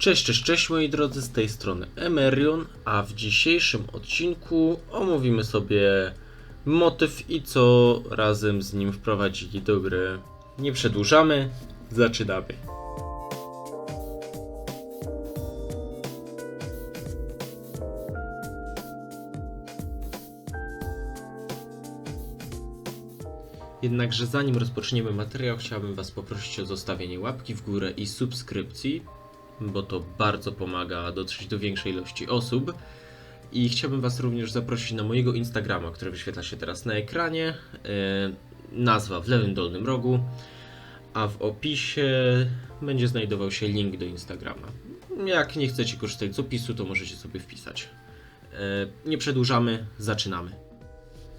Cześć, cześć, cześć moi drodzy, z tej strony Emerion, a w dzisiejszym odcinku omówimy sobie motyw i co razem z nim wprowadzili do gry. Nie przedłużamy, zaczynamy. Jednakże zanim rozpoczniemy materiał, chciałbym Was poprosić o zostawienie łapki w górę i subskrypcji, bo to bardzo pomaga dotrzeć do większej ilości osób. I chciałbym Was również zaprosić na mojego Instagrama, który wyświetla się teraz na ekranie. Yy, nazwa w lewym dolnym rogu, a w opisie będzie znajdował się link do Instagrama. Jak nie chcecie korzystać z opisu, to możecie sobie wpisać. Yy, nie przedłużamy, zaczynamy.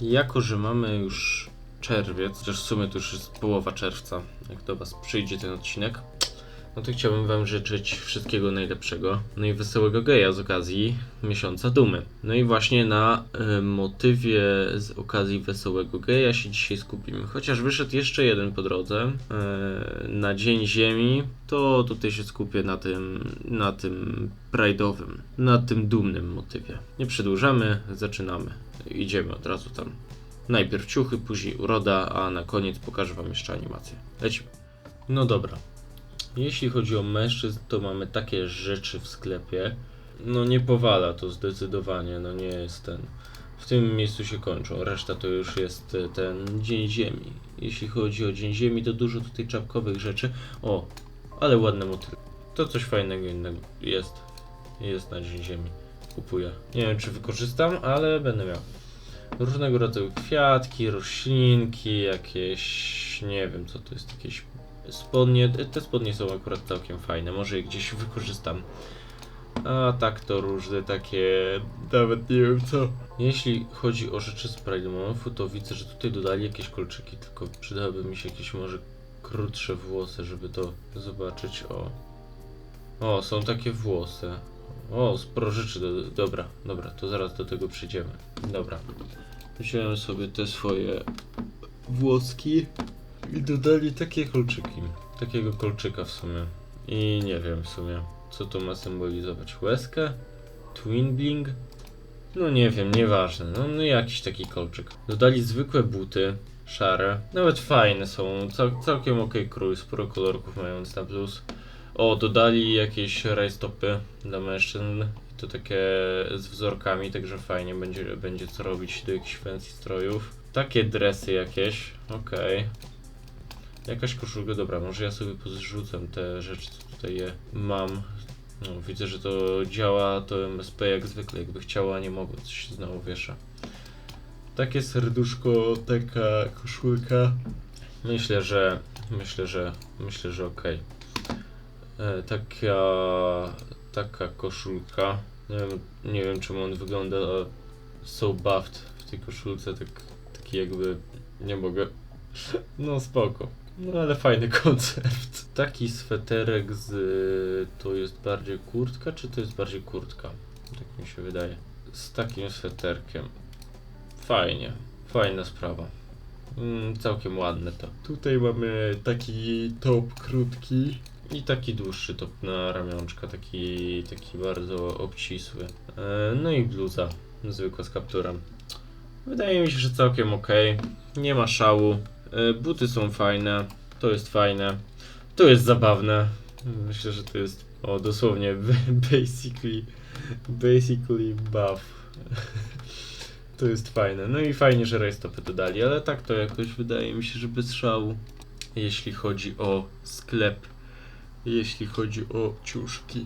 Jako, że mamy już czerwiec, chociaż w sumie to już jest połowa czerwca, jak do Was przyjdzie ten odcinek, no to chciałbym Wam życzyć wszystkiego najlepszego, no i wesołego geja z okazji miesiąca dumy. No i właśnie na y, motywie z okazji wesołego geja się dzisiaj skupimy. Chociaż wyszedł jeszcze jeden po drodze, y, na Dzień Ziemi, to tutaj się skupię na tym, na tym pride'owym, na tym dumnym motywie. Nie przedłużamy, zaczynamy. Idziemy od razu tam. Najpierw ciuchy, później uroda, a na koniec pokażę Wam jeszcze animację. Lecimy. No dobra. Jeśli chodzi o mężczyzn, to mamy takie rzeczy w sklepie. No nie powala to zdecydowanie, no nie jest ten. W tym miejscu się kończą, reszta to już jest e, ten Dzień Ziemi. Jeśli chodzi o Dzień Ziemi, to dużo tutaj czapkowych rzeczy. O, ale ładne motywy. To coś fajnego innego jest. Jest na Dzień Ziemi. Kupuję. Nie wiem czy wykorzystam, ale będę miał. Różnego rodzaju kwiatki, roślinki, jakieś. Nie wiem co to jest, jakieś spodnie. Te spodnie są akurat całkiem fajne, może je gdzieś wykorzystam. A tak to różne takie. Nawet nie wiem co. Jeśli chodzi o rzeczy z Pride Month'u, to widzę, że tutaj dodali jakieś kolczyki, tylko przydałyby mi się jakieś może krótsze włosy, żeby to zobaczyć. O. O, są takie włosy. O, sporo rzeczy. Do, dobra, dobra, to zaraz do tego przyjdziemy. Dobra. Wziąłem sobie te swoje włoski i dodali takie kolczyki. Takiego kolczyka w sumie. I nie wiem w sumie, co to ma symbolizować. Łezkę? Twin bling? No nie wiem, nieważne. No, no jakiś taki kolczyk. Dodali zwykłe buty, szare. Nawet fajne są, cał, całkiem ok krój, sporo kolorków mając na plus. O, dodali jakieś rajstopy dla mężczyzn. To takie z wzorkami, także fajnie będzie, będzie co robić do jakichś fancy strojów. Takie dresy jakieś, okej. Jakaś koszulka, dobra, może ja sobie pozrzucam te rzeczy, co tutaj je mam. No, widzę, że to działa, to MSP jak zwykle, jakby chciała, nie mogło, coś się znowu wiesza. Takie serduszko, taka koszulka. Myślę, że, myślę, że, myślę, że okej. E, Taka, taka koszulka. Nie wiem, nie wiem czemu on wygląda so buffed w tej koszulce, tak, taki jakby, nie mogę. No spoko. No ale fajny koncept. Taki sweterek z... To jest bardziej kurtka, czy to jest bardziej kurtka? Tak mi się wydaje. Z takim sweterkiem. Fajnie. Fajna sprawa. Mm, całkiem ładne to. Tutaj mamy taki top krótki i taki dłuższy top na ramionczka, taki, taki bardzo obcisły. E, no i bluza zwykła z kapturem. Wydaje mi się, że całkiem ok. Nie ma szału. E, Buty są fajne. To jest fajne. To jest zabawne. Myślę, że to jest o dosłownie basically basically buff. To jest fajne. No i fajnie, że rajstopy dodali, ale tak to jakoś wydaje mi się, że bez szału. Jeśli chodzi o sklep, jeśli chodzi o ciuszki.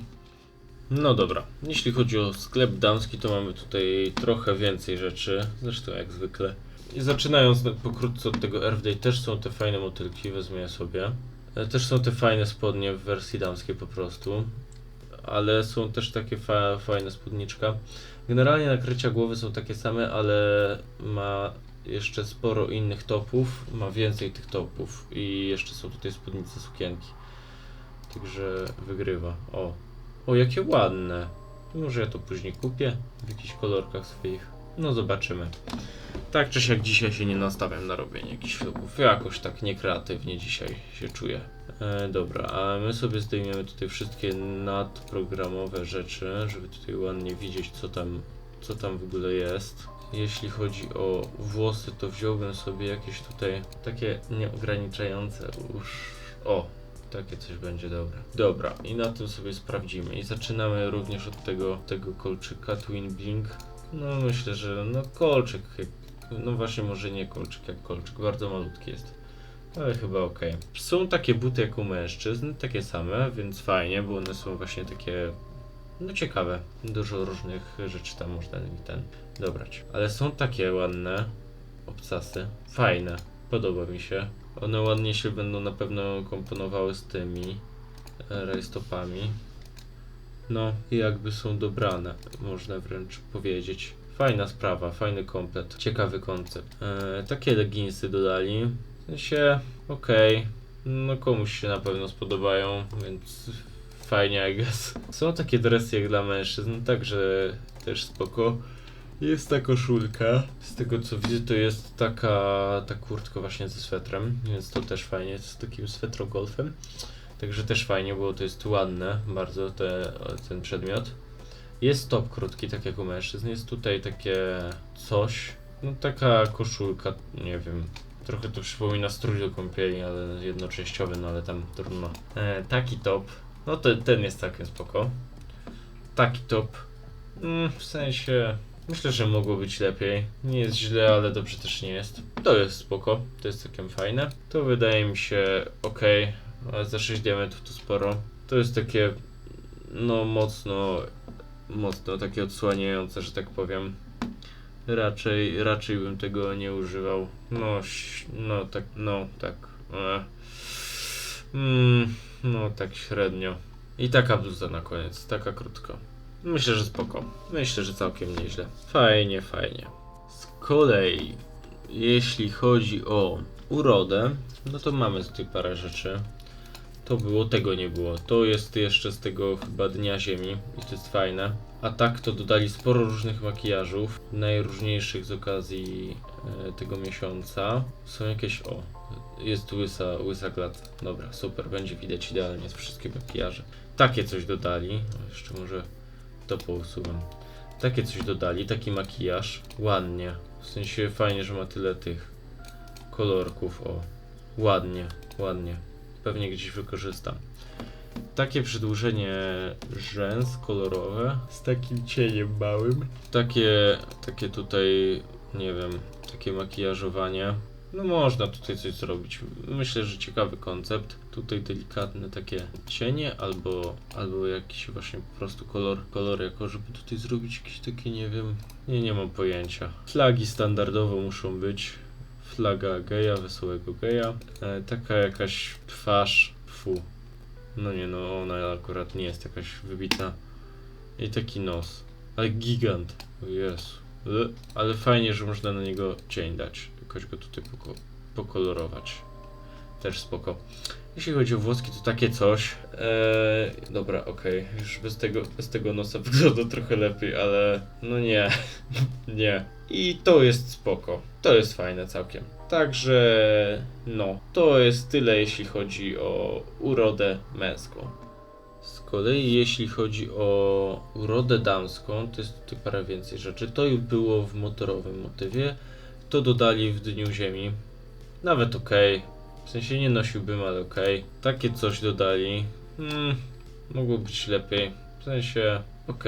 No dobra, jeśli chodzi o sklep damski, to mamy tutaj trochę więcej rzeczy, zresztą jak zwykle. I zaczynając na- pokrótce od tego Earth też są te fajne motylki, wezmę je sobie. E, Też są te fajne spodnie w wersji damskiej po prostu. Ale są też takie fa fajne spódniczka. Generalnie nakrycia głowy są takie same, ale ma jeszcze sporo innych topów. Ma więcej tych topów i jeszcze są tutaj spódnice, sukienki. Także wygrywa. O, o jakie ładne. Może ja to później kupię w jakichś kolorkach swoich. No zobaczymy. Tak czy siak dzisiaj się nie nastawiam na robienie jakichś vlogów. Jakoś tak niekreatywnie dzisiaj się czuję. E, dobra, a my sobie zdejmiemy tutaj wszystkie nadprogramowe rzeczy, żeby tutaj ładnie widzieć co tam, co tam w ogóle jest. Jeśli chodzi o włosy, to wziąłbym sobie jakieś tutaj takie nieograniczające już. O, takie coś będzie dobre. Dobra, i na tym sobie sprawdzimy. I zaczynamy również od tego, tego kolczyka Twin Blink. No myślę, że no kolczyk, no właśnie może nie kolczyk jak kolczyk, bardzo malutki jest. Ale chyba ok. Są takie buty jak u mężczyzn, takie same, więc fajnie, bo one są właśnie takie, no ciekawe. Dużo różnych rzeczy tam można i ten dobrać. Ale są takie ładne obcasy, fajne, podoba mi się. One ładnie się będą na pewno komponowały z tymi e, rajstopami. No, jakby są dobrane, można wręcz powiedzieć. Fajna sprawa, fajny komplet, ciekawy koncept. E, takie leginsy dodali. W sensie, okej, no komuś się na pewno spodobają, więc fajnie, I guess. Są takie dresy jak dla mężczyzn, także też spoko. Jest ta koszulka. Z tego co widzę, to jest taka ta kurtka właśnie ze swetrem, więc to też fajnie, z takim swetrogolfem. Także też fajnie, bo to jest ładne bardzo te, ten przedmiot. Jest top krótki, tak jak u mężczyzn. Jest tutaj takie coś. No taka koszulka, nie wiem. Trochę to przypomina strój do kąpieli, ale jednoczęściowy, no ale tam trudno. E, taki top. No te, ten jest całkiem spoko. Taki top. Mm, w sensie. Myślę, że mogło być lepiej. Nie jest źle, ale dobrze też nie jest. To jest spoko. To jest całkiem fajne. To wydaje mi się ok. Ale za 6 diamentów to sporo. To jest takie. No mocno. Mocno takie odsłaniające, że tak powiem. Raczej, raczej bym tego nie używał. No, no tak, no tak. E. Mm, no tak średnio. I taka bluza na koniec, taka krótka. Myślę, że spoko. Myślę, że całkiem nieźle. Fajnie, fajnie. Z kolei, jeśli chodzi o urodę, no to mamy tutaj parę rzeczy. To było, tego nie było. To jest jeszcze z tego chyba Dnia Ziemi i to jest fajne. A tak to dodali sporo różnych makijażów, najróżniejszych z okazji e, tego miesiąca. Są jakieś, o, jest łysa, łysa glata. Dobra, super, będzie widać idealnie wszystkie makijaże. Takie coś dodali. Jeszcze może to pousuwam. Takie coś dodali, taki makijaż. Ładnie. W sensie fajnie, że ma tyle tych kolorków. O, ładnie, ładnie. Pewnie gdzieś wykorzystam. Takie przedłużenie rzęs kolorowe z takim cieniem małym. Takie, takie tutaj, nie wiem, takie makijażowanie. No można tutaj coś zrobić. Myślę, że ciekawy koncept. Tutaj delikatne takie cienie albo, albo jakiś właśnie po prostu kolor, kolor jako żeby tutaj zrobić jakieś takie, nie wiem, nie, nie mam pojęcia. Flagi standardowo muszą być. Flaga geja, wesołego geja. E, taka jakaś twarz, fu. No nie no, ona akurat nie jest jakaś wybitna. I taki nos. Ale gigant. Jezu. E, Ale fajnie, że można na niego cień dać. Jakoś go tutaj poko pokolorować. Też spoko. Jeśli chodzi o włoski, to takie coś. Eee, dobra, okej. Już bez tego, bez tego nosa wygląda trochę lepiej, ale no nie. nie. I to jest spoko. To jest fajne całkiem. Także no, to jest tyle jeśli chodzi o urodę męską. Z kolei jeśli chodzi o urodę damską, to jest tutaj parę więcej rzeczy. To już było w motorowym motywie. To dodali w Dniu Ziemi. Nawet ok. W sensie nie nosiłbym, ale ok. Takie coś dodali. Hmm, mogło być lepiej. W sensie ok,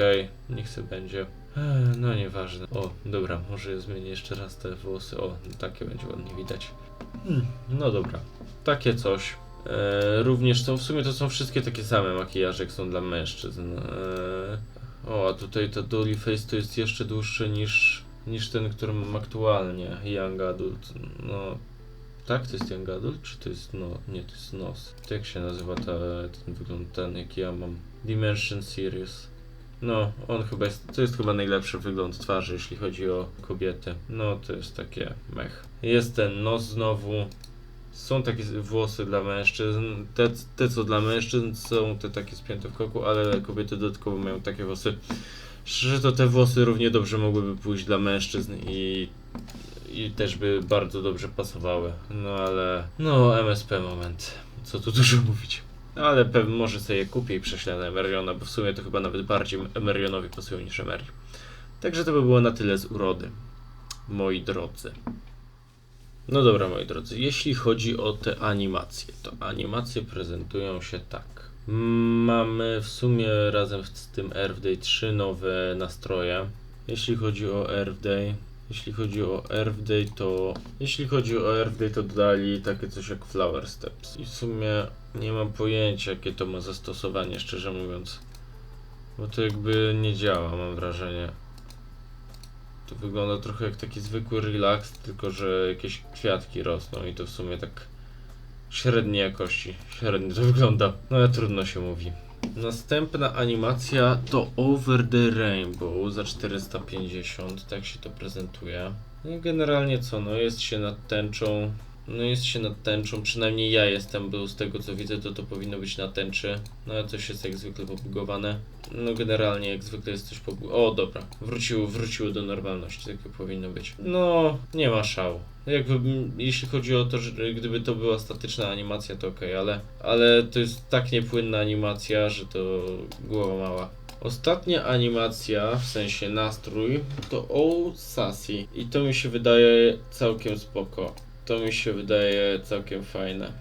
niech se będzie. Ech, No nieważne. O, dobra, może zmienię jeszcze raz te włosy. O, takie będzie ładnie widać. Hmm, no dobra, takie coś. E, również są, w sumie to są wszystkie takie same makijaże, jak są dla mężczyzn. E, o, a tutaj to Dolly Face to jest jeszcze dłuższy niż, niż ten, który mam aktualnie, Young Adult. No, tak, to jest Young Adult, czy to jest, no, nie, to jest nos. To jak się nazywa ta, ten wygląd, ten, jaki ja mam? Dimension Series. No, on chyba jest, to jest chyba najlepszy wygląd twarzy, jeśli chodzi o kobiety. No, to jest takie mech. Jest ten nos znowu. Są takie włosy dla mężczyzn. Te, te co dla mężczyzn są te takie spięte w koku, ale kobiety dodatkowo mają takie włosy Szczerze to te włosy równie dobrze mogłyby pójść dla mężczyzn i, i też by bardzo dobrze pasowały. No ale, no MSP moment, co tu dużo mówić. Ale pewnie może sobie kupię i prześlę na Emeriona, bo w sumie to chyba nawet bardziej Emerionowi pasują niż Emery. Także to by było na tyle z urody, moi drodzy. No dobra, moi drodzy, jeśli chodzi o te animacje, to animacje prezentują się tak. Mamy w sumie razem z tym Earth Day trzy nowe nastroje. Jeśli chodzi o Earth Day, jeśli chodzi o Earth Day, to jeśli chodzi o Earth Day, to dodali takie coś jak Flower Steps. I w sumie nie mam pojęcia, jakie to ma zastosowanie, szczerze mówiąc. Bo to jakby nie działa, mam wrażenie. To wygląda trochę jak taki zwykły relax, tylko że jakieś kwiatki rosną i to w sumie tak średniej jakości. Średnio to wygląda, no ale trudno się mówi. Następna animacja to Over the Rainbow za 450, tak się to prezentuje. No generalnie co, no jest się nad tęczą, no jest się nad tęczą, przynajmniej ja jestem, bo z tego co widzę to to powinno być na tęczy, no ale coś jest jak zwykle pobugowane. No generalnie jak zwykle jest coś pobu... O dobra, wróciło, wróciło do normalności, tak powinno być. No, nie ma szału. Jakby, jeśli chodzi o to, że gdyby to była statyczna animacja, to okej, ale, ale to jest tak niepłynna animacja, że to głowa mała. Ostatnia animacja, w sensie nastrój, to Oh Sassy. I to mi się wydaje całkiem spoko. To mi się wydaje całkiem fajne.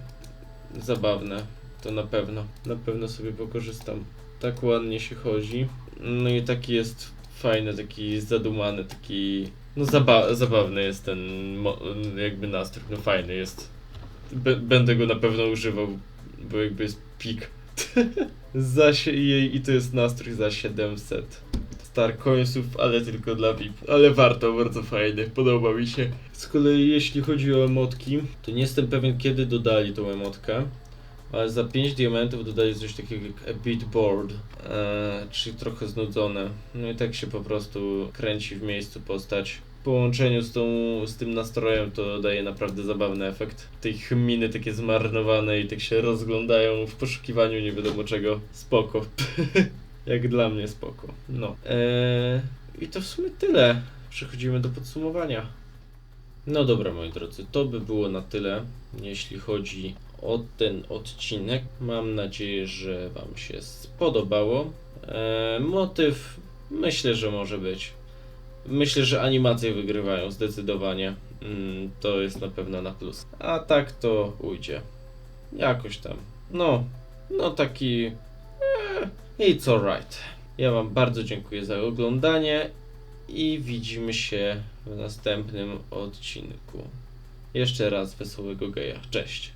Zabawne. To na pewno. Na pewno sobie pokorzystam. Tak ładnie się chodzi. No i taki jest fajny, taki zadumany, taki... No zaba zabawny jest ten jakby nastrój. No fajny jest. B będę go na pewno używał, bo jakby jest pik. za i, I to jest nastrój za 700. Star Coinsów, ale tylko dla VIP. Ale warto, bardzo fajny, podoba mi się. Z kolei jeśli chodzi o emotki, to nie jestem pewien kiedy dodali tą emotkę. Ale za 5 diamentów dodali coś takiego jak a bit board, e, czyli trochę znudzone. No i tak się po prostu kręci w miejscu postać. Połączeniu z, tą, z tym nastrojem to daje naprawdę zabawny efekt. Tej miny takie zmarnowane i tak się rozglądają w poszukiwaniu nie wiadomo czego. Spoko. Jak dla mnie spoko. No. Eee, I to w sumie tyle. Przechodzimy do podsumowania. No dobra, moi drodzy, to by było na tyle, jeśli chodzi o ten odcinek. Mam nadzieję, że Wam się spodobało. Eee, motyw myślę, że może być. Myślę, że animacje wygrywają zdecydowanie. Mm, to jest na pewno na plus. A tak to ujdzie. Jakoś tam. No, no taki. It's alright. Ja Wam bardzo dziękuję za oglądanie i widzimy się w następnym odcinku. Jeszcze raz wesołego geja. Cześć.